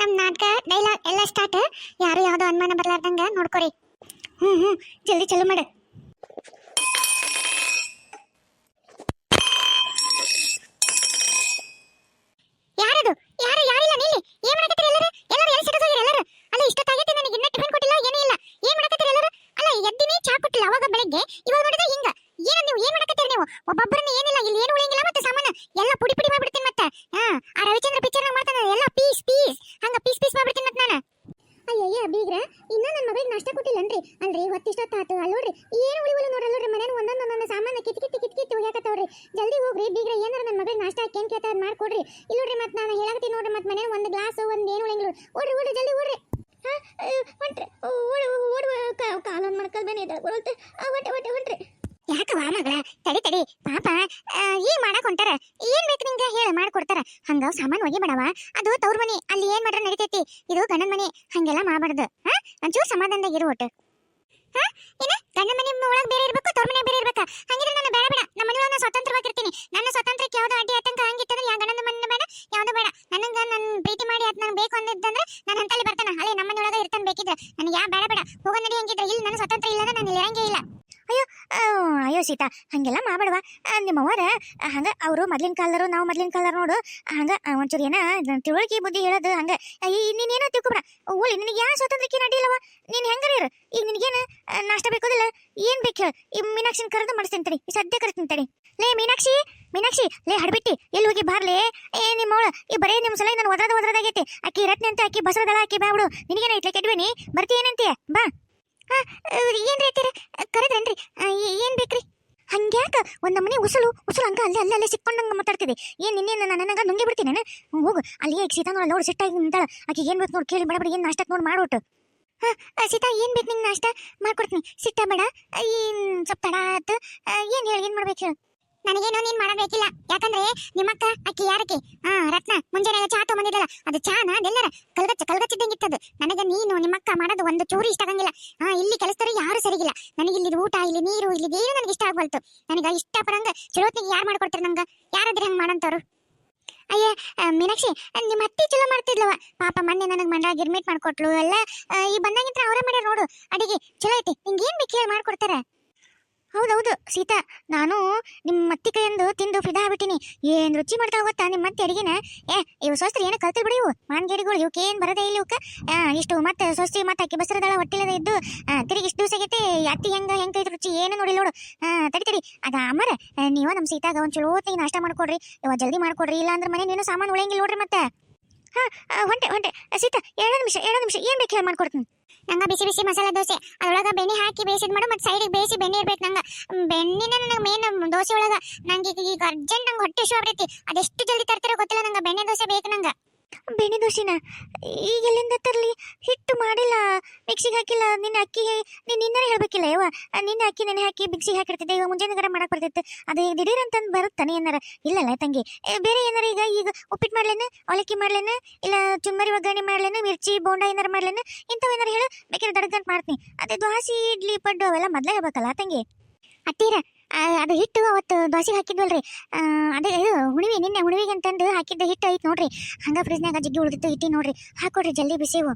ನಮ್ಮ ನಾಟಕ ಡೈಲಾಗ್ ಎಲ್ಲ ಸ್ಟಾರ್ಟ್ ಯಾರು ಯಾವ್ದೋ ಅನುಮಾನ ಬರ್ಲಾರ್ದಂಗ ನೋಡ್ಕೊರಿ. ಹ್ಞೂ ಹ್ಞೂ ಜಲ್ದಿ ಚಲೋ ಮಾಡು ಯಾರದು ಯಾರು ಯಾರಿಲ್ಲ ನಿಲ್ಲಿ ಏನ್ ಮಾಡಕತ್ತೀರಿ ಎಲ್ಲರೂ ಎಲ್ಲರೂ ಎಲ್ಲಿ ಸಿಡೋದು ಎಲ್ಲರೂ ಅಲ್ಲ ಇಷ್ಟೊತ್ತಾಗೈತೆ ನನಗೆ ಇನ್ನ ಟಿಫಿನ್ ಕೊಟ್ಟಿಲ್ಲ ಏನೂ ಇಲ್ಲ ಏನ್ ಮಾಡಕತ್ತೀರಿ ಎಲ್ಲರೂ ಅಲ್ಲ ಎದ್ದಿನಿ ಚಾ ಕೊಟ್ಟಿಲ್ಲ ಅವಾಗ ಬೆಳಿಗ್ಗೆ ಇವಾಗ ನೋಡಿದ್ರೆ ಹಿಂಗ ಏನ ನೀವು ಏನ್ ಮಾಡಕತ್ತೀರಿ ನೀವು ಒಬ್ಬೊಬ್ಬರನ್ನ ಏನಿಲ್ಲ ಇಲ್ಲಿ ಏನು ಉಳಿಯಂಗಿಲ್ಲ ಮತ್ತೆ ಸಾಮಾನು ಎಲ್ಲ ಪುಡಿ ಪುಡಿ ಮಾಡ್ಬಿಡ್ತೀನಿ ಮತ್ತೆ ಹಾ ಆ ರವಿಚಂದ್ರ ಪಿಕ್ಚರ್ ಮಾಡ್ತಾನೆ ಎಲ್ಲ ಪೀಸ್ ಪೀಸ್ ಹಂಗ ಪೀಸ್ ಪೀಸ್ ಮಾಡ್ಬಿಡ್ತೀನಿ ಮತ್ತೆ ನಾನು ಅಯ್ಯಯ್ಯ ಬೀಗ್ರ ಇನ್ನ ನನ್ನ ಮಗಳಿಗೆ ನಾಷ್ಟ ಕೊಟ್ಟಿಲ್ಲನ್ರಿ ಅಲ್ರಿ ಹೊತ್ತಿಷ್ಟೊತ್ತಾತು ಅಲ್ಲಿ ನೋಡ್ರಿ ಏನು ಉಳಿವಲ್ಲ ನೋಡ್ರಿ ಅಲ್ರಿ ಮನೇನ ಒಂದೊಂದು ಒಂದೊಂದು ಸಾಮಾನು ಕಿತ್ ಕಿತ್ ಕಿತ್ ಕಿತ್ ಹೋಗ್ಯಾಕತ್ತವ್ರಿ ಜಲ್ದಿ ಹೋಗ್ರಿ ಬೀಗ್ರ ಏನಾರ ನನ್ನ ಮಗಳಿಗೆ ನಾಷ್ಟ ಏನ್ ಕೇಳ್ತಾ ಮಾಡ್ಕೊಡ್ರಿ ಇಲ್ಲ ನೋಡ್ರಿ ಮತ್ತೆ ನಾನು ಹೇಳಕತ್ತೀನಿ ನೋಡ್ರಿ ಮತ್ತೆ ಮನೇನ ಒಂದು ಗ್ಲಾಸ್ ಒಂದು ಏನು ಉಳಿಯಂಗಿಲ್ಲ ಓಡ್ರಿ ಓಡ್ರಿ ಜಲ್ದಿ ಓಡ್ರಿ ಹಾ ಹೊಂಟ್ರಿ ಓಡ್ ಓಡುವ ಕಾಲೊಂದು ಮಡ್ಕಲ್ ಬೇನೆ ಇದೆ ಬರುತ್ತೆ ಹೊಂಟೆ ಹೊಂಟೆ ಹೊಂಟ್ರಿ ಯಾಕವಾ ಮಗಳ ತಡಿ ತಡಿ ಪಾಪ ಆ, ಏನ್ ಮಾಡಕ್ ಹೊಂಟಾರ ಏನ್ ಬೇಕು ನಿಂಗೆ? ಹೇಳ ಮಾಡ್ಕೊಡ್ತಾರ ಹಂಗ ಸಾಮಾನ್ ಒಗಿ ಬೇಡವ ಅದು ತವ್ರ ಮನಿ, ಅಲ್ಲಿ ಏನ್ ಮಾಡ್ರ ನಡಿತೈತಿ? ಇದು ಗಂಡನ ಮನಿ. ಹಂಗೆಲ್ಲ ಮಾಡಬಾರ್ದು. ಹಾ? ಒಂಚೂರು ಸಮಾಧಾನದಾಗ ಇರು ಒಟ್ಟು. ಹಾ? ಏನ? ಗಂಡನ ಮನಿ ಒಳಗ್ ಬೇರೆ ಇರ್ಬೇಕು, ತವ್ರ ಮನೆ ಬೇರೆ ಇರ್ಬೇಕು? ಹಂಗಿದ್ರೆ ನಾನು ಬೇಡ ಬೇಡ. ನಮ್ಮ ಮನೆ ಒಳಗೆ ಸ್ವತಂತ್ರವಾಗಿರ್ತೀನಿ. ನನ್ನ ಸ್ವತಂತ್ರಕ್ಕೆ ಯಾವ್ದು ಅಡ್ಡಿ ಆತಂಕ ಹಂಗಿತ್ತಂದ್ರೆ ಯಾ ಗಂಡನ ಮನೆ ಬೇಡ, ಯಾವ್ದು ಬೇಡ. ನನಗ ನನ್ನ ಪ್ರೀತಿ ಮಾಡಿ ಅದ್ ನಂಗೆ ಬೇಕು ಅಂದಿದ್ದಂದ್ರೆ ನಾನು ಅಂತಲ್ಲಿ ಬರ್ತಾನೆ. ಅಲ್ಲೇ ನಮ್ಮ ಮನೆಯೊಳಗೆ ಇರ್ತಾನೆ ಬೇಕಿದ್ರೆ. ನನಗೆ ಯಾ ಬೇಡ ಬೇಡ. ಹೋಗ ನಡಿ ಹಂಗಿದ್ರೆ. ಇಲ್ಲಿ ನನ್ನ ಸ್ವತಂತ್ರ ಇಲ್ಲ ನಾನು ಇಲ್ಲಿ ಇರಂಗೇ ಇಲ್ಲ. ಅಯ್ಯೋ ಅಯ್ಯೋ ಸೀತಾ, ಹಂಗೆಲ್ಲ ನಿಮ್ಮ ನಿಮ್ಮವ್ವರ ಹಂಗ ಅವರು ಮೊದ್ಲಿನ ಕಾಲದವರು, ನಾವು ಮೊದ್ಲಿನ ಕಾಲದವ್ರು ನೋಡು. ಹಂಗ ಒಂಚೂರು ಏನ ತಿಳುವಳಿಕೆ ಬುದ್ಧಿ ಹೇಳೋದು, ಹಂಗ. ನೀನೇನೋ ತಿಳ್ಕೊಬೇಡ. ಓಲಿ, ನಿನಗೆ ಯಾವ ಸ್ವಾತಂತ್ರ್ಯಕ್ಕೆ ನಡಿಲ್ಲವ ನೀನ್ ಹೆಂಗಾರ ಇರು. ಈಗ ನಿನಗೇನು ನಾಷ್ಟ ಬೇಕೋದಿಲ್ಲ? ಏನ್ ಬೇಕು ಹೇಳು? ಈ ಮೀನಾಕ್ಷಿನ ಕರೆದು ಮಾಡಿಸ್ತೀನಿ ತಡಿ. ಸದ್ಯ ಕರಿತೀನಿ ತಡಿ. ಲೇ, ಮೀನಾಕ್ಷಿ ಮೀನಾಕ್ಷಿ, ಲೇ, ಹಡ್ಬಿಟ್ಟಿ, ಎಲ್ಲಿ ಹೋಗಿ ಬಾರ್ಲೇ? ಏ, ನಿಮ್ಮವಳ, ಈ ಬರೇ ನಿಮ್ಮ ಸಲ ನಾನು ಒದ್ರದ ಒದ್ರದಾಗೈತಿ. ಆಕಿ ರತ್ನ ಅಂತ ಅಕ್ಕಿ ಬಸರದಳ ಅಕ್ಕಿ ಬಾಬಿಡು ನಿನಗೇನ ಇಟ್ಲೆ ಕೆಡ್ಬೇನಿ ಬರ್ತಿ ಏನಂತೀಯ ಬಾ. ಏನ್ರಿ ಐತಿರ ಕರೆದ್ರೇನ್ರಿ? ಏನ್ ಬೇಕ್ರಿ? ಹಂಗ್ಯಾಕ ಒಂದ್ ನಮನಿ ಉಸಲು ಉಸಲು ಹಂಗ ಅಲ್ಲೇ ಅಲ್ಲೇ ಅಲ್ಲೇ ಸಿಕ್ಕೊಂಡಂಗ ಮಾತಾಡ್ತಿದೆ. ಏನ್ ನಿನ್ನೆ ನನಗ ನುಂಗಿ ಬಿಡ್ತೀನಿ ನಾನು? ಹೋಗು. ಅಲ್ಲಿ ಈಗ ಸೀತಾ ನೋಡಿ ನೋಡಿ ಸಿಟ್ಟಾಗಿ ನಿಂತಾಳ. ಆಕೆ ಏನ್ ಬೇಕು ನೋಡಿ, ಕೇಳಿ, ಬೇಡ ಬೇಡ, ಏನ್ ನಾಷ್ಟಕ್ ನೋಡಿ ಮಾಡ್ಬಿಟ್ಟು. ಹಾ ಸೀತಾ, ಏನು ಬೇಕು ನಿಂಗೆ ನಾಷ್ಟ? ಮಾಡ್ಕೊಡ್ತೀನಿ. ಸಿಟ್ಟ ಬೇಡ. ಏನು ಏನ್ ಸ್ವಲ್ಪ ತಡ ಏನು ಏನ್ ಹೇಳಿ, ಏನು ಮಾಡ್ಬೇಕು ಹೇಳು? ನನಗೇನೋ ನೀನ್ ಮಾಡಬೇಕಿಲ್ಲ ಯಾಕಂದ್ರೆ ನಿಮ್ಮಕ್ಕ, ಅಕ್ಕಿ, ಯಾರಕ್ಕೆ? ಹಾ, ರತ್ನ ಮುಂಜಾನೆ ಚಾ ತಗೊಂಡಿದ್ದಲ್ಲ. ಅದು ಚಾನ, ಅದೆಲ್ಲರ? ಕಲ್ಗಚ್ಚ, ಕಲ್ಗಚ್ಚಿದ್ದಂಗಿತ್ತದು. ನನಗೆ ನೀನು ನಿಮ್ಮಕ್ಕ ಮಾಡೋದು ಒಂದು ಚೂರಿ ಇಷ್ಟ ಆಗಂಗಿಲ್ಲ. ಹಾ, ಇಲ್ಲಿ ಕೆಲಸದವರು ಯಾರು ಸರಿಗಿಲ್ಲ. ನನಗೆ ಇಲ್ಲಿ ಊಟ, ಇಲ್ಲಿ ನೀರು, ಇಲ್ಲಿ ಏನು ನನಗೆ ಇಷ್ಟ ಆಗ್ಬಲ್ತು ನನಗೆ ಇಷ್ಟ ಪರಂಗ ಚಲೋತ್ನಿಗೆ ಯಾರು ಮಾಡ್ಕೊಡ್ತಾರೆ ನಂಗೆ? ಯಾರಾದ್ರೆ ಹಂಗೆ ಮಾಡಂತವ್ರು? ಅಯ್ಯ ಮೀನಾಕ್ಷಿ, ನಿಮ್ಮ ಅತ್ತಿ ಚಲೋ ಮಾಡ್ತಿದ್ಲವ. ಪಾಪ ಮೊನ್ನೆ ನನಗೆ ಮಂಡ ಗಿರ್ಮಿಟ್ ಮಾಡ್ಕೊಟ್ಲು. ಎಲ್ಲ ಈ ಬಂದಾಗಿಂತ ಅವರೇ ಮಾಡ್ಯಾರ ನೋಡು. ಅಡಿಗೆ, ಚಲೋ ಐತಿ. ನಿಂಗೆ ಏನು ಬೇಕು ಹೇಳಿ ಮಾಡ್ಕೊಡ್ತಾರ? ಹೌದೌದು. ಸೀತಾ, ನಾನು ನಿಮ್ಮ ಅತ್ತಿ ಕೈಯಂದು ತಿಂದು ಫಿದಾ ಆಗ್ಬಿಟ್ಟಿನಿ. ಏನ್ ರುಚಿ ಮಾಡ್ತಾವ ಗೊತ್ತಾ ನಿಮ್ಮ ಮತ್ತೆ ಅಡಿಗೆನ? ಏ, ಇವು ಸ್ವಸ್ತ್ರ ಏನು ಕಲ್ತು ಬಿಡಿ ಇವು. ಮಾನ್ಗೇಡಿಗಳು ಇವಕ್ಕೆ ಏನ್ ಬರದೇ ಇಲ್ಲ ಇವಕ್ಕೆ ಇಷ್ಟು ಮತ್ತೆ ಸ್ವಸ್ತಿ ಮತ್ತೆ ಅಕ್ಕಿ ಬಸರದಳ ಹೊಟ್ಟಿಲದ ಇದ್ದು ತಿರುಗಿ ಇಷ್ಟು ದಿವಸ ಅತ್ತಿ ಹೆಂಗ, ಹೆಂಗೆ ಕೈತ್ ರುಚಿ ಏನು ನೋಡಿ. ನೋಡು ತಡಿ ತಡಿ. ಅದ ಅಮ್ಮರ ನೀವು ನಮ್ಮ ಸೀತಾಗ ಒಂದ್ ಚಲೋ ಹೊತ್ತಿಗೆ ನಾಷ್ಟ ಮಾಡ್ಕೊಡ್ರಿ. ಇವ ಜಲ್ದಿ ಮಾಡ್ಕೊಡ್ರಿ. ಇಲ್ಲ ಅಂದ್ರೆ ಮನೆ ನೀನು ಸಾಮಾನು ಉಳಿಯಂಗಿಲ್ಲ ನೋಡ್ರಿ ಮತ್ತೆ. ಹಾ ಹೊಂಟೆ ಹೊಂಟೆ ಸೀತಾ, ಎರಡು ನಿಮಿಷ ಎರಡು ನಿಮಿಷ. ಏನು ಬೇಕು ಹೇಳಿ ಮಾಡ್ಕೊಡ್ತೀನಿ. ನಂಗ ಬಿಸಿ ಬಿಸಿ ಮಸಾಲೆ ದೋಸೆ, ಅದ್ರೊಳಗ ಬೆಣ್ಣೆ ಹಾಕಿ ಬೇಯಿಸಿದ್ ಮಾಡು, ಮತ್ತೆ ಸೈಡಿಗೆ ಬೇಯಿಸಿ ಬೆಣ್ಣೆ ಇರ್ಬೇಕು ನಂಗ. ಬೆಣ್ಣಿನ ನನಗೆ ಮೇನ್ ದೋಸೆ ಒಳಗೆ. ನಂಗೆ ಈಗ ಈಗ ಅರ್ಜೆಂಟ್ ನಂಗೆ ಹೊಟ್ಟೆ ಶೋ ಆಗ್ತೈತಿ ಅದೆಷ್ಟು ಜಲ್ದಿ ತರ್ತಾರೋ ಗೊತ್ತಿಲ್ಲ, ನಂಗೆ ಬೆಣ್ಣೆ ದೋಸೆ ಬೇಕು ನಂಗೆ. ಬೆಣ್ಣೆ ದೋಸೆನ? ಈಗ ಎಲ್ಲಿಂದ ತರಲಿ? ಹಿಟ್ಟು ಮಾಡಿಲ್ಲ. ಮಿಕ್ಸಿಗೆ ಹಾಕಿಲ್ಲ. ನಿನ್ನ ಅಕ್ಕಿ ನೀನು ನಿನ್ನೆ ಹೇಳ್ಬೇಕಿಲ್ಲ, ಯವ್ವ. ನಿನ್ನ ಅಕ್ಕಿ ನೆನೆ ಹಾಕಿ ಮಿಕ್ಸಿಗೆ ಹಾಕಿರ್ತಿದ್ದೆ ಇವಾಗ ಮುಂಜಾನೆ ಗರ ಮಾಡಕ್ ಬರ್ತಿತ್ತು ಅದು ಈಗ ದಿಢೀರ್ ಅಂತಂದು ಬರುತ್ತಾನೆ ಏನಾರ? ಇಲ್ಲಲ್ಲ ತಂಗಿ. ಬೇರೆ ಏನಾರ ಈಗ ಈಗ ಉಪ್ಪಿಟ್ಟು ಮಾಡ್ಲೇನ? ಅವಲಕ್ಕಿ ಮಾಡ್ಲೇನ? ಇಲ್ಲ ಚುಮ್ಮರಿ ಒಗ್ಗರಣೆ ಮಾಡ್ಲೇನ? ಮಿರ್ಚಿ, ಬೋಂಡ ಏನಾರ ಮಾಡ್ಲೇನ? ಇಂಥವು ಏನಾರ ಹೇಳು? ಬೇಕಾದ್ರೆ ದಡ್ಗಂತ ಮಾಡ್ತೀನಿ. ಅದೇ ದ್ವಾಸಿ, ಇಡ್ಲಿ, ಪಡ್ಡು ಅವೆಲ್ಲ ಮೊದಲೇ ಹೇಳ್ಬೇಕಲ್ಲ ತಂಗಿ. ಅತ್ತೀರ ಅದು ಹಿಟ್ಟು ಅವತ್ತು ದೋಸೆಗೆ ಹಾಕಿದ್ವಲ್ರಿ. ಅದೇ ಇದು ಹುಣಿವೆ ನಿನ್ನೆ ಹುಣಿವಿಗೆ ಅಂತಂದು ಹಾಕಿದ್ದ ಹಿಟ್ಟು ಐತೆ ನೋಡ್ರಿ. ಹಂಗ ಫ್ರಿಜ್ನಾಗ ಜಗ್ಗಿ ಉಳಿದಿತ್ತು ಇಟ್ಟಿ ನೋಡ್ರಿ. ಹಾಕೊಡ್ರಿ ಜಲ್ದಿ ಬಿಸಿವು.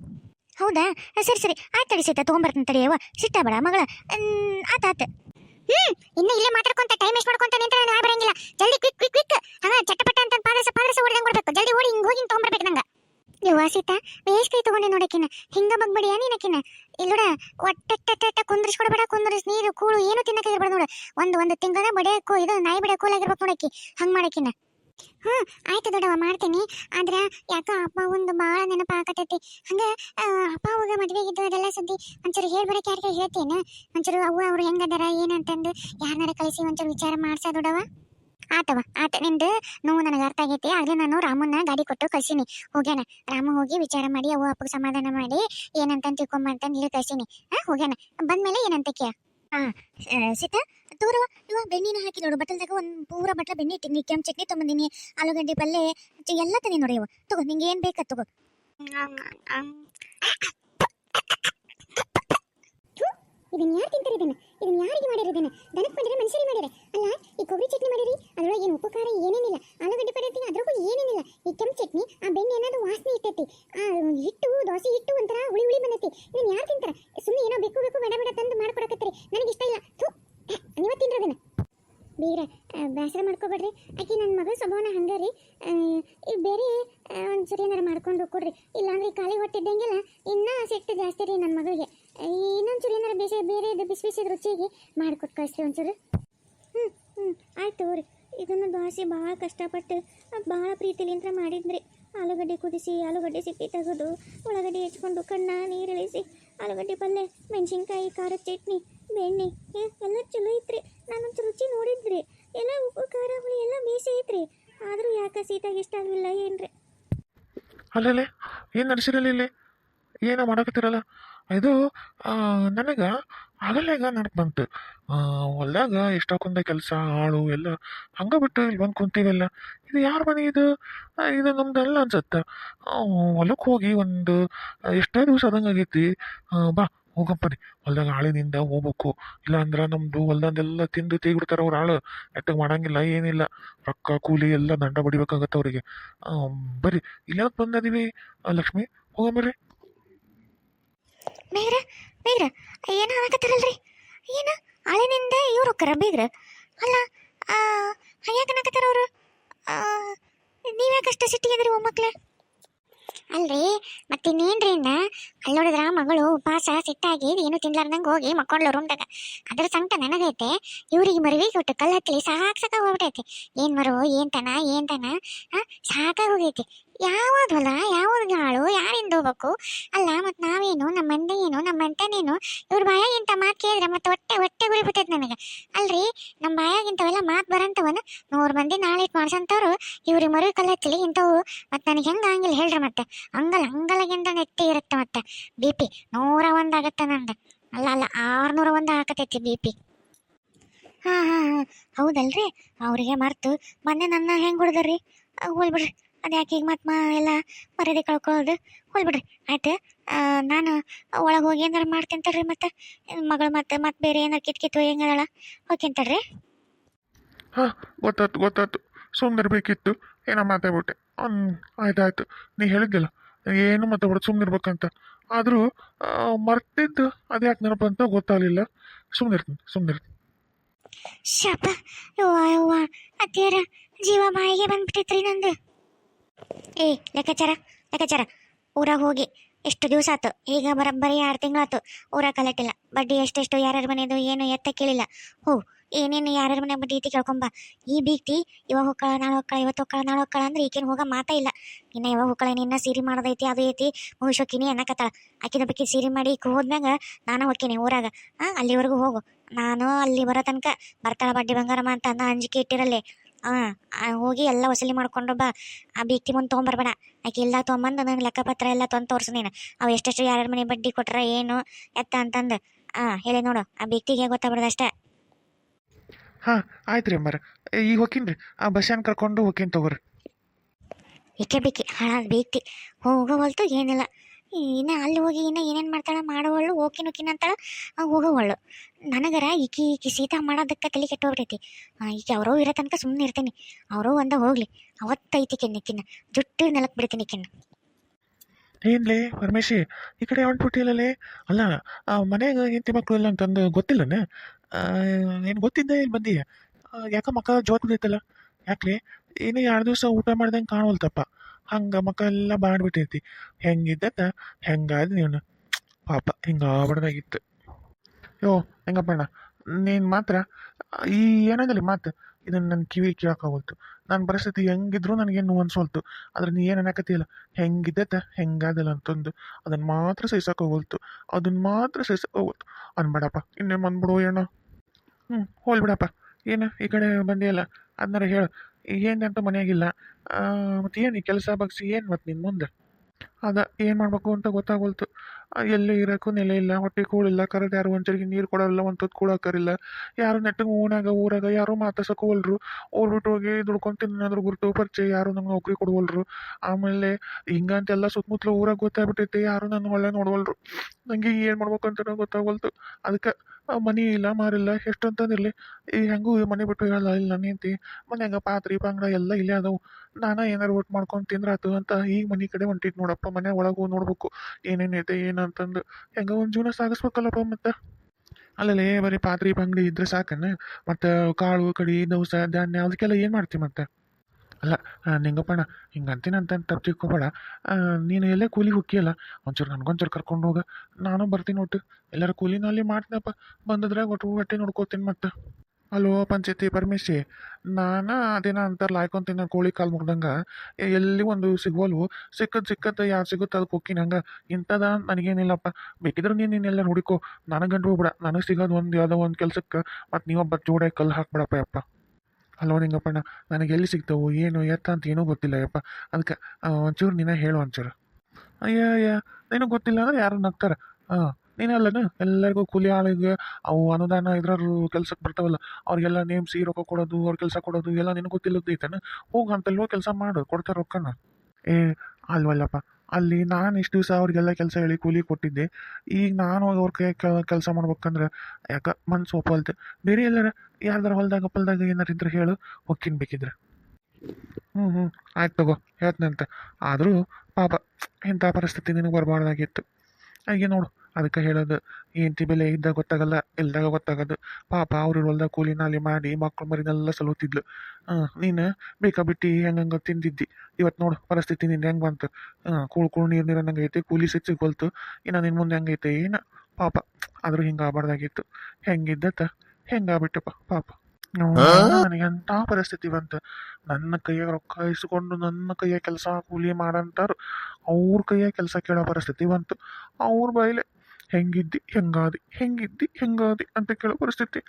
ಹೌದಾ? ಸರಿ ಸರಿ. ಆಯ್ತು ತಡಿ ಸೀತಾ, ತೊಗೊಂಬರ್ತೀನಿ ತಡಿಯವ ಯವ್ವ ಸಿಟ್ಟ ಬೇಡ ಮಗಳ. ಆತ ಆತ. ಹ್ಮ್, ಇನ್ನು ಇಲ್ಲೇ ಮಾತಾಡ್ಕೊಂತ ಟೈಮ್ ವೇಸ್ಟ್ ಮಾಡ್ಕೊಂತ ನಿಂತ್ರೆ ನಾನು ಬರಂಗಿಲ್ಲ. ಜಲ್ದಿ ಕ್ವಿಕ್ ಕ್ವಿಕ್ ಕ್ವಿಕ್ ಹಂಗ ಚಟಪಟ ಅಂತ ಪಾದ್ರಸ ಪಾದ್ರಸ ಓಡಿದಂಗೆ ಬಿಡ್ಬೇಕು ಜಲ್ದಿ ಓಡಿ ಹೋಗಿ ಹಿಂಗ್ ತೊಗೊಂಬರ್ಬೇಕು ನಂಗ. ಯವ್ವ ಸೀತಾ ಕೈ ತಗೊಂಡೆ ನೋಡಕಿನ ಹಿಂಗ ಬಗ್ಬೇಡಿ ನೀನಕಿನ ಇಲ್ಲೋಡ ಒಟ್ಟ ಕುಂದ್ರಿಸ್ಕೊಡ್ಬೇಡ, ಕುಂದ್ರಿಸ್ ನೀರು, ಕೂಳು, ಏನು ತಿನ್ನಕ ಇರ್ಬೇಡ ನೋಡು. ಒಂದ್ ಒಂದು ತಿಂಗಳ ಬಡಿಯಕ್ಕೂ ಇದು ನಾಯಿ ಬಿಡ ಕೂಲಾಗಿರ್ಬೇಕು ನೋಡಕ್ಕಿ. ಹಂಗ್ ಮಾಡಕಿನ ಹ್ಮ್, ಆಯ್ತು ದೊಡ್ಡವ ಮಾಡ್ತೀನಿ. ಆದ್ರ ಯಾಕ ಅಪ್ಪ ಒಂದು ಬಾಳ ನೆನಪ ಹಂಗೆ ಅಪ್ಪ ಅವಾಗ ಮದುವೆಗಿದ್ದು ಅದೆಲ್ಲ ಸುದ್ದಿ ಒಂಚೂರು ಹೇಳ್ಬಿಡಕ್ಕೆ ಯಾರಿಗೆ ಹೇಳ್ತೀನಿ ಒಂಚೂರು ಅವ್ವ ಅವ್ರು ಹೆಂಗದಾರ ಏನಂತಂದು ಯಾರನ್ನಾರ ಕಳಿಸಿ ಒಂಚೂರು ವಿಚಾರ ಮಾಡ್ಸ ದೊಡ್ಡವ ಆತವ ಆತ ನಿಂದು ನೋವು ನನಗೆ ಅರ್ಥ ಆಗೈತಿ ಆಗ್ಲೇ ನಾನು ರಾಮನ್ನ ಗಾಡಿ ಕೊಟ್ಟು ಕಳ್ಸೀನಿ. ಹೋಗ್ಯಾನ. ರಾಮ ಹೋಗಿ ವಿಚಾರ ಮಾಡಿ ಅವ್ವ ಅಪ್ಪಗೆ ಸಮಾಧಾನ ಮಾಡಿ ಏನಂತ ಅಂತ ಹೇಳಿ ಕಳ್ಸೀನಿ. ಹಾ ಹೋಗ್ಯಾನ. ಬಂದ್ಮೇಲೆ ಏನಂತ ಕೇ ಹಾ ಸೀತಾ ತೋರವ ಇವ ಬೆಣ್ಣಿನ ಹಾಕಿ ನೋಡು ಬಟ್ಟಲ್ದಾಗ ಒಂದು ಪೂರ ಬಟ್ಲ ಬೆಣ್ಣೆ ಇಟ್ಟಿನಿ ಕೆಂಪು ಚಟ್ನಿ ತೊಗೊಂಬಂದಿನಿ ಆಲೂಗಡ್ಡೆ ಪಲ್ಲೆ ಎಲ್ಲ ತನಿ ನೋಡಿ ಇವ. ತಗೋ ನಿಂಗೆ ಏನ್ ಬೇಕಾ ತಗೋ. ಇದನ್ನ ಯಾರು ತಿಂತಾರೆ ಇದನ್ನ? ಇದನ್ನ ಯಾರಿಗೆ ಮಾಡಿರಿ ಇದನ್ನ? ದನಕ್ಕೆ ಮಾಡಿರಿ ಮನುಷ್ಯರಿಗೆ ಮಾಡಿರಿ ಅಲ್ಲ ಈ ಕೊಬ್ಬರಿ ಚಟ್ನಿ ಮಾಡಿರಿ? ಅದ್ರೊಳಗೆ ಏನು ಉಪ್ಪು ಏನೇನಿಲ್ಲ? ಆಲೂಗಡ್ಡೆ ಪದಾರ್ಥ ಅದ್ರಾಗೂ ಏನೇನಿಲ್ಲ? ಈ ಕೆಂಪು ಚಟ್ನಿ, ಆ ಬೆಣ್ಣೆ ಏನಾದ್ರು ವಾಸನೆ ಇರ್ತೈತಿ ಆ ಹಿಟ್ಟು, ದೋಸೆ ಹಿಟ್ಟು ಒಂಥರ ಹುಳಿ ಹುಳಿ ಬಂದೈತಿ. ಇದನ್ನ ಯಾರು ತಿಂತಾರ? ಸುಮ್ಮನೆ ಏನೋ ಬೇಕು ಬೇಕು, ಬೇಡ ಬೇಡ ತಂದು ಮಾಡ್ಕೊಡಕತ್ತೀರಿ. ನನಗೆ ಇಷ್ಟ ಇಲ್ಲ. ಥೂ ನೀವ ಅದನ್ನ. ಬೇಗ ಬೇಸರ ಮಾಡ್ಕೋಬೇಡ್ರಿ. ಆಕೆ ನನ್ನ ಮಗಳ ಸ್ವಭಾವನ ರೀ. ಈಗ ಬೇರೆ ಒಂದು ಸರಿ ಏನಾರು ಮಾಡ್ಕೊಂಡು ಕೊಡ್ರಿ. ಇಲ್ಲಾಂದ್ರೆ ಈ ಖಾಲಿ ಹೊಟ್ಟಿದ್ದಂಗೆಲ್ಲ ಇನ್ನೂ ಸಿಟ್ಟು ಜಾಸ್ತಿ ರೀ ನನ್ನ ಮಗಳಿಗೆ. ಇನ್ನೊಂಚೂರು ಏನಾರು ಬೇಸ ಬೇರೆ ಬಿಸಿ ಬಿಸಿದ ರುಚಿಗೆ ಮಾಡಿಕೊಟ್ಟು ಕಳಿಸ್ರಿ ಒಂಚೂರು. ಆಯ್ತು ತಗೋರಿ. ಇದನ್ನು ದ್ವಾಸಿ ಭಾಳ ಕಷ್ಟಪಟ್ಟು, ಭಾಳ ಪ್ರೀತಿಲಿಂತ್ರ ಮಾಡಿದ್ರಿ ಆಲೂಗಡ್ಡೆ ಕುದಿಸಿ, ಆಲೂಗಡ್ಡೆ ಸಿಪ್ಪಿ ತೆಗೆದು, ಉಳ್ಳಾಗಡ್ಡೆ ಹೆಚ್ಕೊಂಡು ಕಣ್ಣ ನೀರಿಳಿಸಿ, ಆಲೂಗಡ್ಡೆ ಪಲ್ಯ ಮೆಣಸಿನ್ಕಾಯಿ, ಖಾರದ ಚಟ್ನಿ, ಬೆಣ್ಣೆ ಎಲ್ಲ ಚಲೋ ಐತ್ರಿ. ನಾನೊಂಚು ರುಚಿ ನೋಡಿದ್ರಿ ಎಲ್ಲ ಉಪ್ಪು, ಖಾರ, ಹುಳಿ ಎಲ್ಲ ಬೇಸಿ ಐತ್ರಿ. ಆದರೂ ಯಾಕೆ ಸೀತಾಗ ಇಷ್ಟ ಆಗಲಿಲ್ಲ ಏನ್ರಿ? ಅಲ್ಲಲ್ಲೇ, ಏನು ನಡೆಸಿರಲ್ಲ ಇಲ್ಲಿ? ಏನೋ ಮಾಡಕತ್ತಿರಲ್ಲ? ಇದು ನನಗೆ ಆಗಲ್ಲಾಗ ನೆನಪು ಬಂತು. ಹೊಲ್ದಾಗ ಎಷ್ಟೊಂದ ಕೆಲಸ ಆಳು ಎಲ್ಲ ಹಂಗೆ ಬಿಟ್ಟು ಇಲ್ಲಿ ಬಂದು ಕುಂತೀವಲ್ಲ? ಇದು ಯಾರ ಮನೆ ಇದು? ಇದು ನಮ್ದಲ್ಲ ಅನ್ಸತ್ತೆ. ಹೊಲಕ್ಕೆ ಹೋಗಿ ಒಂದು ಎಷ್ಟೇ ದಿವಸ ಆದಂಗೆ ಆಗೈತಿ. ಬಾ ಹೋಗಂಪನಿ ಹೊಲ್ದಾಗ ಆಳಿನಿಂದ ಹೋಗ್ಬೇಕು. ಇಲ್ಲಾಂದ್ರೆ ನಮ್ಮದು ಹೊಲ್ದಂದೆಲ್ಲ ತಿಂದು ತೆಗಿಬಿಡ್ತಾರೆ ಅವ್ರು ಆಳು ಎಟ್ಟಾಗ ಮಾಡಂಗಿಲ್ಲ, ಏನಿಲ್ಲ. ರೊಕ್ಕ, ಕೂಲಿ ಎಲ್ಲ ದಂಡ ಬಡಿಬೇಕಾಗತ್ತೆ ಅವರಿಗೆ. ಬರ್ರಿ ಇಲ್ಲ ಬಂದದೀವಿ ಲಕ್ಷ್ಮಿ? ಹೋಗಂಬರ್ರಿ ಬೇಗ್ರ ಬೇಗ್ರ ಏನು ಆಗತ್ತಾರಲ್ರಿ ಏನ? ಅಳಿನಿಂದ ಇವ್ರು ಹೋಗ್ತಾರ ಬೇಗ್ರ ಅಲ್ಲ ಹ್ಯಾಕ ಅನ್ನಕತ್ತಾರ ಅವರು? ನೀವ್ಯಾಕಷ್ಟ ಸಿಟ್ಟಿಗೆ ಅದ್ರಿ ಒಮ್ಮಕ್ಳ ಅಲ್ರಿ, ಮತ್ತಿನ್ನೇನ್ರಿ ಇನ್ನ? ಅಲ್ಲಿ ನೋಡಿದ್ರ ಮಗಳು ಉಪವಾಸ ಸಿಟ್ಟಾಗಿ ಏನು ತಿನ್ಲಾರ್ದಂಗೆ ಹೋಗಿ ಮಕ್ಕೊಂಡ್ಲು ರೂಮ್ದಾಗ ಅದ್ರ ಸಂಕಟ ನನಗೈತೆ. ಇವ್ರಿಗೆ ಮರುವಿಗೆ ಕೊಟ್ಟು ಕಲ್ಲು ಹತ್ತಲಿ ಸಾಕ್ ಸಾಕಾಗಿ ಏನ್ ಮರು, ಏನ್ ತನ ಏನ್ ತನ? ಹಾ ಸಾಕಾಗಿ ಹೋಗೈತಿ. ಯಾವ್ದು ಹೊಲ ಯಾವ ಗಾಳು ಯಾರಿಂದ ಹೋಗ್ಬೇಕು? ಅಲ್ಲ, ಮತ್ತು ನಾವೇನು? ನಮ್ಮ ಮಂದಿ ಏನು? ನಮ್ಮ ಇವ್ರ ಬಾಯಾಗಿಂತ ಮಾತು ಕೇಳಿದ್ರೆ ಮತ್ತೆ ಹೊಟ್ಟೆ ಹೊಟ್ಟೆ ಗುರಿ ಬಿಟ್ಟೈತೆ ನನಗೆ. ಅಲ್ರಿ ನಮ್ಮ ಬಾಯಾಗಿಂತವೆಲ್ಲ ಮಾತು ಬರಂತವನ ನೂರು ಮಂದಿ ನಾಳೆ ಮಾಡ್ಸಂತವ್ರು, ಇವ್ರಿಗೆ ಮರು ಕಲ್ಲತ್ತಿಲಿ ಇಂಥವು. ಮತ್ತು ನನಗೆ ಹೆಂಗೆ ಹಂಗಿಲ್ಲ ಹೇಳ್ರಿ ಮತ್ತೆ. ಹಂಗಲ್ಲ ಹಂಗಲಗಿಂತ ನೆಟ್ಟಿ ಇರುತ್ತೆ ಮತ್ತೆ. ಬಿ ಪಿ, ನೂರ ಒಂದು ಆಗತ್ತೆ ನಂದು. ಅಲ್ಲ ಅಲ್ಲ, ಆರುನೂರ ಒಂದು ಹಾಕತೈತಿ ಬಿ ಪಿ. ಹಾಂ ಹಾಂ ಹಾಂ. ಹೌದಲ್ರಿ? ಅವರಿಗೆ ಮರ್ತು. ಮೊನ್ನೆ ನನ್ನ ಹೆಂಗೆ ಹೊಡೆದ್ರಿ? ಹೋಗ್ಬಿಡ್ರಿ. ಅದು ಯಾಕೆ ಈಗ ಮತ್ತೆ ಮಾ ಎಲ್ಲ ಮರ್ಯಾದೆ ಕಳ್ಕೊಳ್ಳೋದು? ಹೋಗ್ಬಿಡ್ರಿ ಆಯ್ತು. ನಾನು ಒಳಗೆ ಹೋಗಿ ಏನಾರು ಮಾಡ್ತೀನಿ ತಡ್ರಿ ಮತ್ತೆ. ಮಗಳು ಮತ್ತೆ ಮತ್ತೆ ಬೇರೆ ಏನಾರು ಕಿತ್ ಕಿತ್ತು ಹೆಂಗದಳ? ಹೋಗ್ತೀನಿ ತಡ್ರಿ. ಹಾಂ ಗೊತ್ತಾಯ್ತು ಗೊತ್ತಾಯ್ತು. ಸುಮ್ಮನಿರ್ಬೇಕಿತ್ತು ಏನೋ ಮಾತಾಡ್ಬಿಟ್ಟೆ. ಹ್ಞೂ ಆಯ್ತಾಯ್ತು ನೀ ಹೇಳಿದ್ದಿಲ್ಲ ಏನು ಮಾತಾಡ್ಬಿಟ್ಟು ಸುಮ್ಮನಿರ್ಬೇಕಂತ ಆದರೂ ಮರ್ತಿದ್ದು ಅದ್ಯಾಕೆ ನೆನಪು ಅಂತ ಗೊತ್ತಾಗಲಿಲ್ಲ. ಸುಮ್ಮನಿರ್ತೀನಿ ಸುಮ್ಮನಿರ್ತೀನಿ ಶಾಪ ಯವ್ವ ಯವ್ವ. ಅತ್ತೀರ ಜೀವ ಬಾಯಿಗೆ ಬಂದ್ಬಿಟ್ಟೈತ್ರಿ ನಂದು. ಏ, ಲೆಕ್ಕಾಚಾರ ಲೆಕ್ಕಾಚಾರ. ಊರಾಗ ಹೋಗಿ ಎಷ್ಟು ದಿವಸ ಆತು ಈಗ ಬರೋಬ್ಬರಿ ಆರು ತಿಂಗಳಾತು ಊರಾಗ ಕಲೆಕ್ಟಿಲ್ಲ ಬಡ್ಡಿ ಎಷ್ಟೆಷ್ಟು, ಯಾರ್ಯಾರ ಮನೆದು, ಏನು ಎತ್ತ ಕೇಳಿಲ್ಲ. ಹೋ, ಏನೇನು ಯಾರ್ಯಾರ ಮನೆ ಬಡ್ಡಿ ಐತಿ ಕೇಳ್ಕೊಂಬ. ಈ ಬೀಗ್ತಿ ಇವಾಗ ಹೊಕ್ಕಳ ನಾಳೆ ಹೊಕ್ಕಳ ಇವತ್ತು ಹೊಕ್ಕಳ ನಾಳೆ ಹೊಕ್ಕಳ ಅಂದ್ರೆ ಈಗೇನು ಹೋಗೋ ಮಾತಾ ಇಲ್ಲ. ಇನ್ನ ಯಾವಾಗ ಹೊಕ್ಕಳ ನಿನ್ನ ಸೀರೆ ಮಾಡೋದೈತಿ, ಅದು ಐತಿ, ಮುಗಿಸೋಕಿನಿ ಅನ್ನಕತ್ತಾಳ. ಆಕಿದ ಬಗ್ಗೆ ಸೀರೆ ಮಾಡಿ ಈಕೆ ಹೋದ್ಮ್ಯಾಗ ನಾನು ಹೊಕ್ಕೀನಿ ಊರಾಗ. ಆ, ಅಲ್ಲಿವರೆಗೂ ಹೋಗು. ನಾನು ಅಲ್ಲಿ ಬರೋ ತನಕ ಬರ್ತಾಳ ಬಡ್ಡಿ ಬಂಗಾರಮ್ಮ ಅಂತ ಅಂದ ಅಂಜಿಕೆ ಇಟ್ಟಿರಲ್ಲೇ. ಆ, ಹೋಗಿ ಎಲ್ಲ ವಸೂಲಿ ಮಾಡ್ಕೊಂಡು ಬಾ. ಆ ಬೀಕ್ತಿ ಮುಂದೆ ತೊಗೊಂಬರ್ಬೇಡ. ಆಕೆ ಎಲ್ಲ ತೊಗೊಂಬಂದು ನನ್ನ ಲೆಕ್ಕಪತ್ರ ಎಲ್ಲ ತಂದು ತೋರಿಸು ನೀನು. ಅವು ಎಷ್ಟೆಷ್ಟು ಯಾರ್ಯಾರ ಮನೆ ಬಡ್ಡಿ ಕೊಟ್ರ ಏನು ಎತ್ತ ಅಂತಂದು. ಆ ಹೇಳಿ ನೋಡು. ಆ ಬೀಗ್ತಿಗೆ ಗೊತ್ತಾಗ್ಬಿಡ್ದು ಅಷ್ಟೇ? ಹಾಂ ಆಯ್ತು ರೀ ಅಮ್ಮಾರ ಈಗ ಹೋಗ್ತೀನಿ ಆ ಬಸ್ಸನ್ನು ಕರ್ಕೊಂಡು ಹೋಗಿನ್ ತಗೋರಿ. ಇಕೆ ಬಿಕ್ಕಿ ಹಾಳಾದ ಹೋಗೋ ಹೊಲ್ತು ಏನಿಲ್ಲ. ಇನ್ನು ಅಲ್ಲಿ ಹೋಗಿ ಇನ್ನು ಏನೇನು ಮಾಡ್ತಾಳೆ ಮಾಡೋವಳು ಓಕಿನ ಅಂತಾಳ ಹೋಗೋವಳು. ನನಗರ ಈಕಿ ಈಕಿ ಸೀತಾ ಮಾಡೋದಕ್ಕೆ ತಲೆ ಕೆಟ್ಟೋಗ್ಬಿಟ್ಟೈತಿ ಈಕೆ ಅವರೋ ಇರೋ ತನಕ ಸುಮ್ಮನೆ ಇರ್ತೀನಿ. ಅವರೋ ಒಂದ ಹೋಗ್ಲಿ. ಅವತ್ತೈತಿ ಕೆನ್ನಿಕ್ಕಿನ ಜುಟ್ಟು ನೆಲಕ್ಕೆ ಬಿಡ್ತೀನಿ ಕಿನ್ನ ಏನ್ಲೇ, ಪರಮೇಶಿ, ಈ ಕಡೆ ಹೊಂಟ್ಬಿಟ್ಟಿಲ್ಲಲೇ ಅಲ್ಲ, ಆ, ಮನೆಗೆ ಹೆಂಡತಿ ಮಕ್ಕಳು ಇಲ್ಲ ಅಂತಂದು ಗೊತ್ತಿಲ್ಲನ? ಏನು ಗೊತ್ತಿದ್ದೆ ಇಲ್ಲಿ ಬಂದಿ ಯಾಕೆ ಮಕ್ಕ ಜೋತ್ ಬಿದ್ದೈತಲ್ಲ? ಯಾಕ್ಲೆ? ಇನ್ನು ಎರಡು ದಿವಸ ಊಟ ಮಾಡ್ದಂಗೆ ಕಾಣವಲ್ತಪ್ಪ. ಹಂಗೆ ಮಕ್ಕಳೆಲ್ಲ ಎಲ್ಲ ಬಾಡ್ಬಿಟ್ಟೈತಿ ಹೆಂಗಿದ್ದತ್ತ ಹೆಂಗಾದ ನೀನು. ಪಾಪ, ಹಿಂಗೆ ಆಗ್ಬಿಡ್ದಾಗಿತ್ತು. ಯೋ ಹೆಂಗಪ್ಪಣ್ಣ ನೀನು ಮಾತ್ರ, ಈ ಏನಾಗಲಿ ಮಾತು? ಇದನ್ನು ನನ್ನ ಕಿವಿ ಕೇಳೋಕ್ಕಾಗಲ್ತು ನನ್ನ ಪರಿಸ್ಥಿತಿ ಹೆಂಗಿದ್ರು ನನಗೇನು ಅನ್ಸೋಲ್ತು ಆದ್ರೆ ನೀ ಏನು ಅನ್ನಕತ್ತಿಲ್ಲ ಹೆಂಗಿದ್ದತ್ತ ಹೆಂಗಾದಲ್ಲ ಅಂತಂದು. ಅದನ್ನ ಮಾತ್ರ ಸಹಿಸಕ್ಕೋಗಲ್ತು ಅದನ್ನ ಮಾತ್ರ ಸಹಿಸಕ್ಕೋಗಲ್ತು ಅನ್ಬೇಡಪ್ಪ ಇನ್ನೇ ಬಂದ್ಬಿಡು ಏನೋ ಹ್ಞೂ ಹೋಲ್ಬಿಡಪ್ಪ ಏನು, ಈ ಕಡೆ ಬಂದಿಯಲ್ಲ? ಅದನ್ನಾರ ಹೇಳು. ಏನಂತ ಮನೆಯಾಗಿಲ್ಲ. ಮತ್ತು ಏನು ಈ ಕೆಲಸ ಬಗ್ಸಿ ಏನು ಮತ್ತು ನಿನ್ನ ಮುಂದೆ? ಅದ ಏನು ಮಾಡಬೇಕು ಅಂತ ಗೊತ್ತಾಗೋಲ್ತು. ಎಲ್ಲೇ ಇರೋಕ್ಕೂ ನೆಲೆ ಇಲ್ಲ, ಹೊಟ್ಟೆ ಕೂಳಿಲ್ಲ ಕರೆದು ಯಾರು ಒಂಚರಿಗೆ ನೀರು ಕೊಡೋಲ್ಲ, ಒಂದು ತುತ್ತು ಯಾರು ನೆಟ್ಟಿಗೆ ಓಣಾಗ ಊರಾಗ ಯಾರೂ ಮಾತಾಡ್ಸೋಕೋವಲ್ರು ಅವ್ರು ಬಿಟ್ಟು ಹೋಗಿ ದುಡ್ಕೊಂಡು ತಿನ್ನೋದ್ರ ಗುರುತು ಪರಿಚಯ, ಯಾರು ನಂಗೆ ನೌಕರಿ ಕೊಡುವಲ್ರು. ಆಮೇಲೆ ಹಿಂಗಂತೆಲ್ಲ ಸುತ್ತಮುತ್ತಲು ಊರಾಗ ಗೊತ್ತಾಗ್ಬಿಟ್ಟೈತೆ, ಯಾರು ನನ್ನ ಒಳ್ಳೆ ನೋಡುವಲ್ರು. ನನಗೆ ಏನು ಮಾಡ್ಬೇಕು ಅಂತ ಗೊತ್ತಾಗೋಲ್ತು. ಅದಕ್ಕೆ ಮನಿ ಇಲ್ಲ ಮಾರಿಲ್ಲ ಎಷ್ಟು ಅಂತಂದಿರಲಿ ಈ ಹೆಂಗೂ ಮನೆ ಬಿಟ್ಟು ಹೇಳಲ್ಲ, ಇಲ್ಲ ನನ್ನ ಹೆಂಡ್ತಿ ಮನ್ಯಾಗ ಪಾತ್ರೆ ಪಂಗಡ ಎಲ್ಲ ಇಲ್ಲೇ ಅದಾವು. ನಾನು ಏನಾರು ಒಟ್ಟು ಮಾಡ್ಕೊಂಡು ತಿಂದ್ರಾತು ಅಂತ ಈಗ ಮನೆ ಕಡೆ ಹೊಂಟಿದ್ ನೋಡಪ್ಪ ಮನೆ ಒಳಗೆ ನೋಡ್ಬೇಕು. ಏನೇನೈತೆ ಏನಂತಂದು ಹೆಂಗೆ ಒಂದು ಜೀವನ ಸಾಗಿಸ್ಬೇಕಲ್ಲಪ್ಪ ಮತ್ತೆ? ಅಲ್ಲಲ್ಲೇ, ಬರೀ ಪಾತ್ರೆ ಬಂಗಡಿ ಇದ್ರೆ ಸಾಕನ್ನ ಮತ್ತು ಕಾಳು, ಕಡಿ, ದವಸ, ಧಾನ್ಯ ಅದಕ್ಕೆಲ್ಲ ಏನು ಮಾಡ್ತೀವಿ ಮತ್ತೆ? ಅಲ್ಲ ನಿಂಗಪ್ಪಣ್ಣ ಹಿಂಗೆ ಅಂತೀನಂತ ತಪ್ಪು ತಿಳ್ಕೊಬೇಡ. ನೀನು ಎಲ್ಲೇ ಕೂಲಿ ಹುಕ್ಕಿಯಲ್ಲ ಒಂಚೂರು ನನಗೊಂಚೂರು ಕರ್ಕೊಂಡು ಹೋಗ. ನಾನು ಬರ್ತೀನಿ ಒಟ್ಟು. ಎಲ್ಲರ ಕೂಲಿನಲ್ಲಿ ಮಾಡ್ತೀನಪ್ಪ ಬಂದಿದ್ರೆ ಒಟ್ಟು ಹೊಟ್ಟೆ ನೋಡ್ಕೋತೀನಿ ಮತ್ತೆ. ಅಲೋ, ಪಂಚಾಯತಿ ಪರಮೇಶಿ ನಾನು ಅದೇನ ಅಂತಾರಲ್ಲ ಹಾಯ್ಕೊಂತೀನಿ ಕೋಳಿ ಕಾಲು ಮುಗ್ದಂಗೆ ಎಲ್ಲಿ ಒಂದು ಸಿಗೋಲ್ವು ಸಿಕ್ಕದ್ ಸಿಕ್ಕದ್ದು ಯಾರು ಸಿಗುತ್ತೆ ಅದಕ್ಕೆ ಹೋಗಿ. ನಂಗೆ ಇಂಥದ ನನಗೇನಿಲ್ಲಪ್ಪ. ಬೇಕಿದ್ರೆ ನೀನು ನೀನೆಲ್ಲ ಹುಡುಕೋ ನನಗೆ ಗಂಡು ಹೋಗ್ಬಿಡ. ನನಗೆ ಸಿಗೋದು ಒಂದು, ಯಾವುದೋ ಒಂದು ಕೆಲಸಕ್ಕೆ. ಮತ್ತು ನೀವೊಬ್ಬ ಜೋಡೆ ಕಲ್ಲು ಹಾಕ್ಬಿಡಪ್ಪ ಯಪ್ಪ. ಅಲ್ವ ನಿಂಗಪ್ಪಣ್ಣ ನನಗೆ ಎಲ್ಲಿ ಸಿಗ್ತಾವು ಏನು ಎತ್ತ ಅಂತ ಏನೂ ಗೊತ್ತಿಲ್ಲ ಯಪ್ಪ. ಅದಕ್ಕೆ ಒಂಚೂರು ನೀನು ಹೇಳು ಒಂಚೂರು. ಅಯ್ಯ ಅಯ್ಯ, ನಿನಗೆ ಗೊತ್ತಿಲ್ಲ ಅಂದ್ರೆ ಯಾರು ನಗ್ತಾರೆ? ಹಾಂ ನೀನಲ್ಲನ ಎಲ್ಲರಿಗೂ ಕೂಲಿ ಆಳಿಗೆ ಅವು ಅನುದಾನ ಇದ್ರಾರು ಕೆಲ್ಸಕ್ಕೆ ಬರ್ತಾವಲ್ಲ, ಅವ್ರಿಗೆಲ್ಲ ನೇಮ್ಸಿ ರೊಕ್ಕ ಕೊಡೋದು, ಅವ್ರ ಕೆಲಸ ಕೊಡೋದು, ಎಲ್ಲ ನಿನಗೆ ಗೊತ್ತಿಲ್ಲದೈತನ ಹೋಗಿ ಅಂತಲ್ಲೋ ಕೆಲಸ ಮಾಡು, ಕೊಡ್ತಾರೆ ರೊಕ್ಕನ. ಏ, ಅಲ್ವಲ್ಲಪ್ಪ. ಅಲ್ಲಿ ನಾನು ಇಷ್ಟು ದಿವಸ ಅವ್ರಿಗೆಲ್ಲ ಕೆಲಸ ಹೇಳಿ ಕೂಲಿ ಕೊಟ್ಟಿದ್ದೆ. ಈಗ ನಾನು ಹೋಗಿ ಅವ್ರ ಕೈ ಕೆಲಸ ಮಾಡ್ಬೇಕಂದ್ರೆ ಯಾಕೆ ಮನ್ಸು ಒಪ್ಪಲ್ತೆ? ಬೇರೆ ಎಲ್ಲಾರ ಯಾರ್ದಾರ ಹೊಲ್ದಾಗ ಹೊಲ್ದಾಗ ಏನಾರ ಇದ್ರೆ ಹೇಳು, ಹೊಕ್ಕಿನ್ ಬೇಕಿದ್ರೆ. ಹ್ಞೂ ಹ್ಞೂ ಆಯ್ತು ತಗೋ, ಹೇಳ್ತನಂತ. ಆದರೂ ಪಾಪ, ಇಂಥ ಪರಿಸ್ಥಿತಿ ನಿನಗೆ ಬರಬಾರ್ದಾಗಿತ್ತು. ಹಾಗೆ ನೋಡು. ಅದಕ್ಕೆ ಹೇಳೋದು ಹೆಂಡತಿ ಬೆಲೆ ಇದ್ದಾಗ ಗೊತ್ತಾಗಲ್ಲ, ಇಲ್ದಾಗ ಗೊತ್ತಾಗೋದು. ಪಾಪ ಅವ್ರ ಹೊಲ್ದಾಗ ಕೂಲಿ ನಾಲಿ ಮಾಡಿ ಮಕ್ಕಳು ಮರಿನೆಲ್ಲ ಸಲುತ್ತಿದ್ಲು. ಹಾಂ ನೀನು ಬೇಕಾ ಬಿಟ್ಟು ಹೆಂಗಂಗೆ ತಿಂದಿದ್ದಿ. ಇವತ್ತು ನೋಡು ಪರಿಸ್ಥಿತಿ ನಿನ್ನ ಹೆಂಗೆ ಬಂತು. ಹಾಂ ಕೂಳು ಕೂಳು ನೀರು ನೀರು ಐತೆ, ಕೂಲಿ ಸಿಚ್ಚಿಗೊಲ್ತು ಇನ್ನು ನಿನ್ನ ಮುಂದೆ ಹೆಂಗೈತೆ, ಏನು? ಪಾಪ, ಆದರೂ ಹಿಂಗೆ ಆಗಬಾರ್ದಾಗಿತ್ತು. ಹೆಂಗಿದ್ದತ್ತ ಹೆಂಗಾಗ್ಬಿಟ್ಟಪ್ಪ ಪಾಪ. ನನಗೆ ಎಂಥ ಪರಿಸ್ಥಿತಿ ಬಂತು. ನನ್ನ ಕೈಯಾಗ ರೊಕ್ಕ ಇಸ್ಕೊಂಡು ನನ್ನ ಕೈಯಾಗ ಕೆಲಸ ಕೂಲಿ ಮಾಡಂತಾರು ಅವ್ರ ಕೈಯಾಗ ಕೆಲಸ ಕೇಳೋ ಪರಿಸ್ಥಿತಿ ಬಂತು. ಅವ್ರ ಬೈಲೆ ಹೆಂಗಿದ್ದಿ? ಹೆಂಗಾದಿ? ಹೆಂಗಿದ್ದಿ? ಹೆಂಗಾದಿ? ಅಂತ ಕೇಳೋ ಪರಿಸ್ಥಿತಿ.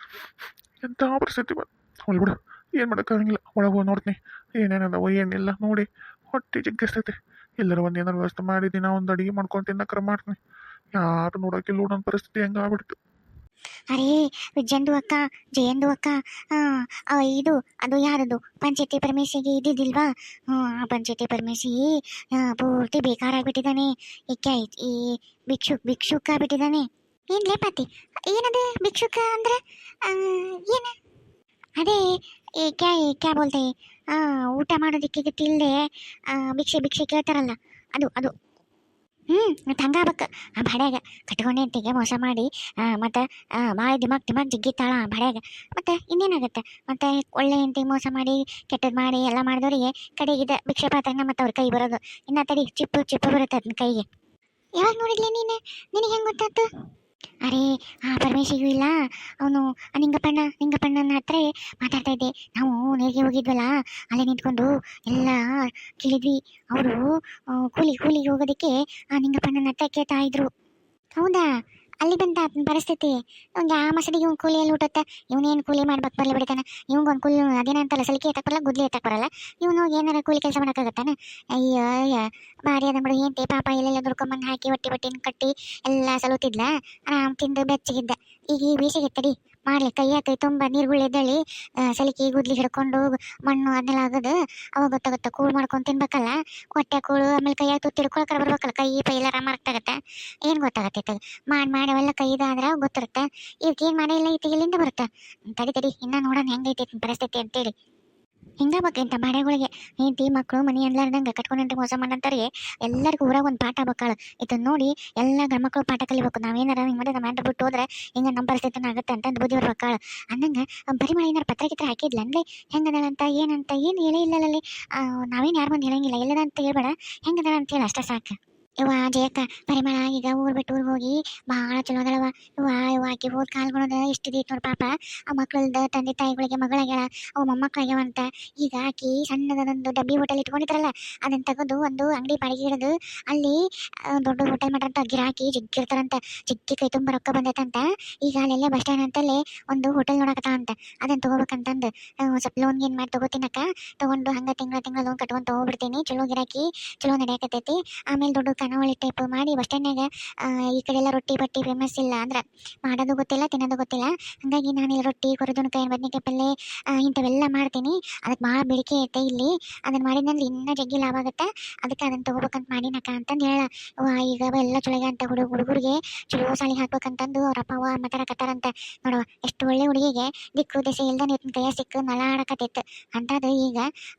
ಎಂಥ ಪರಿಸ್ಥಿತಿ ಬಂತು. ಬಿಡು. ಏನು ಮಾಡೋಕ್ಕಾಗಂಗಿಲ್ಲ ಒಳಗೆ ಹೋಗಿ ನೋಡ್ತೀನಿ. ಏನೇನದವ ಏನಿಲ್ಲ ನೋಡಿ. ಹೊಟ್ಟೆ ಜಿಗ್ಗಿಸ್ತೈತೆ. ಎಲ್ಲರೂ ಒಂದು ಏನಾರು ವ್ಯವಸ್ಥೆ ಮಾಡಿದ್ದೀನಿ. ದಿನ ಒಂದು ಅಡುಗೆ ಮಾಡ್ಕೊಂಡು ತಿನ್ನಕ್ರ ಮಾಡ್ತೀನಿ. ಯಾರು ನೋಡೋಕಿಲ್ಲ ನನ್ನ ಪರಿಸ್ಥಿತಿ ಹೆಂಗಾಗ್ಬಿಡ್ತು ಅರೇ, ವಿಜಯಂದು ಅಕ್ಕ, ಜಯಂದು ಅಕ್ಕ ಇದು, ಅದು ಯಾರದು? ಪಂಚಾಯತಿ ಪರಮೇಶಿಗೆ ಇದ್ದಿದ್ದಿಲ್ವಾ? ಆ ಪಂಚಾಯತಿ ಪರಮೇಶಿ ಪೂರ್ತಿ ಬೇಕಾರಾಗ್ಬಿಟ್ಟಿದ್ದಾನೆ. ಈಕೆ ಈ ಭಿಕ್ಷು, ಭಿಕ್ಷುಕ ಆಗ್ಬಿಟ್ಟಿದ್ದಾನೆ. ಏನ್ಲೇ ಪಾತಿ, ಏನದು ಭಿಕ್ಷುಕ ಅಂದ್ರೆ? ಏನ? ಅದೇ ಈ ಕ್ಯಾ ಈ ಕ್ಯಾ ಬೋಲ್ತೆ ಊಟ ಮಾಡೋದಕ್ಕೆ ತಿಲ್ಲದೆ ಭಿಕ್ಷೆ ಭಿಕ್ಷೆ ಕೇಳ್ತಾರಲ್ಲ, ಅದು ಅದು ಹ್ಞೂ ಮತ್ತೆ ಹಂಗಾಗ್ಬೇಕು ಆ ಭಾಡ್ಯಾಗ ಅಂತಿಗೆ ಮೋಸ ಮಾಡಿ ಮತ್ತು ಭಾಳ ದಿಮಾಕ್ ದಿಮಾಕ್ ಜಿಗ್ಗಿತ್ತಾಳ ಬಡ್ಯಾಗ ಮತ್ತು ಇನ್ನೇನಾಗುತ್ತೆ? ಮತ್ತು ಒಳ್ಳೆ ಹೆಂಡತಿಗೆ ಮೋಸ ಮಾಡಿ ಕೆಟ್ಟದ್ದು ಮಾಡಿ ಎಲ್ಲ ಮಾಡಿದವರಿಗೆ ಕಡೆಗಿದ ಭಿಕ್ಷೆ ಪಾತ್ರನ ಮತ್ತು ಅವ್ರ ಕೈ ಬರೋದು. ಇನ್ನ ತಡಿ, ಚಿಪ್ಪು ಚಿಪ್ಪು ಬರುತ್ತೆ ಅದನ್ನ ಕೈಗೆ. ಯಾವಾಗ ನೋಡಿದ್ಲೆ ನೀನು? ನಿನಗೆ ಹೆಂಗೆ ಗೊತ್ತಾಯ್ತು ಅರೇ, ಆ ಪರಮೇಶಿಗೂ ಇಲ್ಲ. ಅವನು ನಿಂಗಪ್ಪಣ್ಣ, ನಿಂಗಪ್ಪಣ್ಣನ ಹತ್ರ ಮಾತಾಡ್ತಾ ಇದ್ದೆ. ನಾವು ನೀರಿಗೆ ಹೋಗಿದ್ವಲ್ಲ, ಅಲ್ಲೇ ನಿಂತ್ಕೊಂಡು ಎಲ್ಲ ಕೇಳಿದ್ವಿ. ಅವರು ಕೂಲಿ, ಕೂಲಿಗೆ ಹೋಗೋದಕ್ಕೆ ಆ ನಿಂಗಪ್ಪಣ್ಣನ ಹತ್ರ ಕೇಳ್ತಾ ಇದ್ರು. ಹೌದಾ? ಅಲ್ಲಿ ಬಂದ ಪರಿಸ್ಥಿತಿ. ಅವ್ನಿಗೆ ಆ ಮಸಡಿಗೆ ಇವ್ನು ಕೂಲಿ ಎಲ್ಲಿ ಹುಟ್ಟುತ್ತೆ? ಇವನೇನು ಕೂಲಿ ಮಾಡ್ಬೇಕು ಬರಲಿ ಬಿಡ್ತಾನೆ? ಇವಂಗೆ ಒಂದು ಕೂಲಿ ಅದೇನಂತಲ್ಲ ಸಲಿಕೆ ಎತ್ತಕ್ಕೆ ಬರಲ್ಲ, ಗುದ್ಲಿ ಎತ್ತಕ್ಕೆ ಬರಲ್ಲ. ಇವನು ಏನಾರ ಕೂಲಿ ಕೆಲಸ ಮಾಡೋಕ್ಕಾಗತ್ತಾನೆ? ಅಯ್ಯೋ, ಅಯ್ಯ. ಭಾರಿ ಅದ ಬಿಡು ಏನು ಪಾಪ ಎಲ್ಲೆಲ್ಲ ದುಡ್ಕೊಂಬಂದು ಹಾಕಿ ಹೊಟ್ಟಿ ಬಟ್ಟಿನ ಕಟ್ಟಿ, ಎಲ್ಲ ಸಲುತ್ತಿದ್ಲ. ಆರಾಮ್ ತಿಂದು ಬೆಚ್ಚಗಿದ್ದ. ಈಗ ಈ ಬೇಸಿಗೆ ತಡಿ ಮಾಡ್ಲಿ ಕೈಯ ಕೈ ತುಂಬ ನೀರುಗುಳೆದ್ದಳಿ ಸಲಿಕೆ ಗುದ್ಲಿ ಹಿಡ್ಕೊಂಡು ಮಣ್ಣು ಅದೆಲ್ಲ ಆಗದು, ಅವಾಗ ಗೊತ್ತಾಗುತ್ತೆ ಕೂಳು ಮಾಡ್ಕೊಂಡು ತಿನ್ಬೇಕಲ್ಲ ಕೊಟ್ಟೆ ಕೂಳು, ಆಮೇಲೆ ಕೈಯಾಗ ತುತ್ತಿ ಹಿಡ್ಕೊಳಕ್ಕೆ ಬರ್ಬೇಕಲ್ಲ, ಕೈ ಪೈ ಎಲ್ಲ ಮರಕ್ತಾಗತ್ತೆ ಏನು ಗೊತ್ತಾಗತ್ತೆ ಮಾಡಿ ಮಾಡಿ ಅವೆಲ್ಲ ಕೈದಾದ್ರೆ ಗೊತ್ತಿರುತ್ತೆ. ಈಗ ಏನು ಮಾಡಿಲ್ಲ ಈತ ಇಲ್ಲಿಂದ ಬರುತ್ತೆ? ತಡಿ ತಡಿ, ಇನ್ನ ನೋಡೋಣ ಹೆಂಗೈತಿ ಪರಿಸ್ಥಿತಿ ಅಂತೇಳಿ. ಹಿಂಗಾಗ್ಬೇಕು ಇಂಥ ಬಾಡೆಗಳಿಗೆ ಹೆಂಡತಿ ಮಕ್ಕಳು ಮನೆ ಅನ್ಲಾರ್ದಂಗೆ ಕಟ್ಕೊಂಡಂತೆ ಮೋಸ ಮಾಡಂತಾರೆ ಎಲ್ಲರಿಗೂ ಊರಾಗ ಒಂದು ಪಾಠ ಬೇಕಳ. ಇದನ್ನ ನೋಡಿ ಎಲ್ಲ ಗಂಡ್ಮಕ್ಳು ಪಾಠ ಕಲಿಬೇಕು. ನಾವೇನಾರ ಹಿಂಗೆ ಮಾಡಿ ನಮ್ಮ ಬಿಟ್ಟು ಹೋದ್ರೆ ಹಿಂಗೆ ನಮ್ಮ ಪರಿಸ್ಥಿತಿನ ಆಗುತ್ತೆ ಅಂತ ಬುದ್ಧಿ ಬರ್ಬೇಕಳ ಅಂದಂಗೆ ಪರಿಮಳ ಏನಾರು ಪತ್ರ ಗಿತ್ರ ಹಾಕಿದ್ಲ ಅಂದ್ರೆ ಹೆಂಗದಳಂತ ಏನಂತ ಏನು ಹೇಳೇ ಇಲ್ಲಲ್ಲಿ ನಾವೇನು ಯಾರು ಬಂದು ಹೇಳಂಗಿಲ್ಲ. ಎಲ್ಲದ ಅಂತ ಹೇಳ್ಬೇಡ. ಹೆಂಗದಳ ಅಂತ ಹೇಳಿ ಅಷ್ಟೇ ಸಾಕು. ಇವ ಜಯಕ್ಕ ಪರಿಮಳ ಈಗ ಊರ್ ಬಿಟ್ಟು ಊರಿಗೆ ಹೋಗಿ ಬಹಳ ಚಲೋ ಅದಳವ ಇವ ಇವ ಆಕಿ ಹೋದ ಕಾಲ್ಗೊಳದ ಇಷ್ಟ ಇದೈತೆ ಪಾಪ. ಆ ಮಕ್ಕಳದ ತಂದೆ ತಾಯಿಗಳಿಗೆ ಮಗಳಾಗ್ಯಾಳ, ಅವು ಮೊಮ್ಮಕ್ಕಳಾಗ್ಯಾವಂತ ಈಗ ಆಕಿ ಸಣ್ಣದೊಂದು ಡಬ್ಬಿ ಹೋಟೆಲ್ ಇಟ್ಕೊಂಡಿದ್ರಲ್ಲ ಅದನ್ನ ತೆಗೆದು ಒಂದು ಅಂಗಡಿ ಬಾಡಿಗೆ ಹಿಡಿದು ಅಲ್ಲಿ ದೊಡ್ಡ ಹೋಟೆಲ್ ಮಾಡ್ರಂತ ಗಿರಾಕಿ ಜಿಗ್ಗಿರ್ತಾರಂತ. ಜಿಗ್ಗಿ ಕೈ ತುಂಬ ರೊಕ್ಕ ಬಂದೈತಂತ. ಈಗ ಅಲ್ಲೆಲ್ಲ ಬಸ್ ಸ್ಟ್ಯಾಂಡ್ ಅಂತಲ್ಲೇ ಒಂದು ಹೋಟೆಲ್ ನೋಡಕತ್ತ ಅಂತ. ಅದನ್ನ ತಗೋಬೇಕಂತಂದು ಸ್ವಲ್ಪ ಲೋನ್ ಏನ್ ಮಾಡಿ ತಗೋತೀನಕ್ಕ. ತಗೊಂಡು ಹಂಗ ತಿಂಗಳ ತಿಂಗಳ ಲೋನ್ ಕಟ್ಕೊಂಡ್ ತಗೋಬಿಡ್ತೀನಿ. ಚಲೋ ಗಿರಾಕಿ, ಚಲೋ ನಡೆಯಕತ್ತೈತಿ. ಆಮೇಲೆ ದೊಡ್ಡ ಖಾನಾವಳಿ ಟೈಪ್ ಮಾಡಿ ಬಸ್ ಸ್ಟ್ಯಾಂಡ್ನಾಗ ಈ ಕಡೆ ಎಲ್ಲ ರೊಟ್ಟಿ ಬಟ್ಟಿ ಫೇಮಸ್ ಇಲ್ಲ ಅಂದ್ರೆ ಮಾಡೋದು ಗೊತ್ತಿಲ್ಲ, ತಿನ್ನೋದು ಗೊತ್ತಿಲ್ಲ. ಹಾಗಾಗಿ ನಾನು ಇಲ್ಲಿ ರೊಟ್ಟಿ ಕೊರದುಣಕಾಯಿ ಬದ್ನಿಕಾಯಿ, ಪಲ್ಲೆ ಇಂಥವೆಲ್ಲ ಮಾಡ್ತೀನಿ. ಅದಕ್ಕೆ ಭಾಳ ಬೇಡಿಕೆ ಐತೆ ಇಲ್ಲಿ. ಅದನ್ನ ಮಾಡಿದ್ನಂದ್ರೆ ಇನ್ನೂ ಜಗ್ಗಿ ಲಾಭ ಆಗುತ್ತೆ. ಅದಕ್ಕೆ ಅದನ್ನ ತಗೋಬೇಕಂತ ಮಾಡಿನಕ್ಕ ಅಂತಂದು ಹೇಳ. ಈಗ ಎಲ್ಲ ಚೊಳಗೆ ಅಂತ ಹುಡುಗ ಹುಡುಗರಿಗೆ ಚಲೋ ಸಾಲಿಗೆ ಹಾಕ್ಬೇಕಂತಂದು ಅವ್ರ ಅಪ್ಪ, ಅವ್ವ ಮಾತಾಡಕತ್ತಾರಂತೆ ನೋಡುವ ಎಷ್ಟು ಒಳ್ಳೆ ಹುಡುಗಿಗೆ ದಿಕ್ಕು, ದೆಸೆ ಇಲ್ದ ನಿಂತ ಕೈಯ ಸಿಕ್ಕು ನಳಾಡಕತ್ತಿತ್ತು ಅಂತದು ಈಗ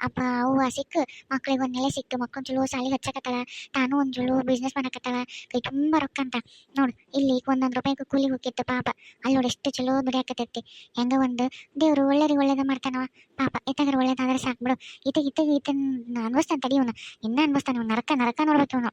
ಅಪ್ಪ, ಅವ್ವ ಸಿಕ್ಕು, ಮಕ್ಳಿಗೆ ಒಂದು ನೆಲೆ ಸಿಕ್ತು ಮಕ್ಕಳು ಚಲೋ ಸಾಲಿಗೆ ಹಚ್ಚಕತ್ತಾಳ. ತಾನು ಒಂದು ಚಲೋ ಬಿಸ್ನೆಸ್ ಮಾಡಕತ್ತಾಳ ಕೈ ತುಂಬಾ ರೊಕ್ಕ ಅಂತ. ನೋಡು, ಇಲ್ಲಿ ಒಂದೊಂದ್ ರೂಪಾಯಿ ಕೂಲಿ ಹೋಗಿತ್ತು ಪಾಪ. ಅಲ್ಲಿ ನೋಡಿ ಎಷ್ಟು ಚಲೋ ದುಡಿಯಾಕತ್ತೈತಿ ಹೆಂಗ ಒಂದು, ದೇವರು ಒಳ್ಳೇರಿಗೆ ಒಳ್ಳೇದು ಮಾಡ್ತಾನವ. ಪಾಪ ಇತ್ತಾಗ ಒಳ್ಳೇದಾದ್ರೆ ಸಾಕ್ಬಿಡು ಬಿಡು. ಇತ್ತಗೆ ಇತ್ತ ಅನ್ಭವಿಸ್ತಾನ ತಡಿ ಇವನು. ಇನ್ನ ಅನ್ಭವಿಸ್ತಾನ ನರಕ ನರಕ ನೋಡ್ಬೇಕು ಇವನು.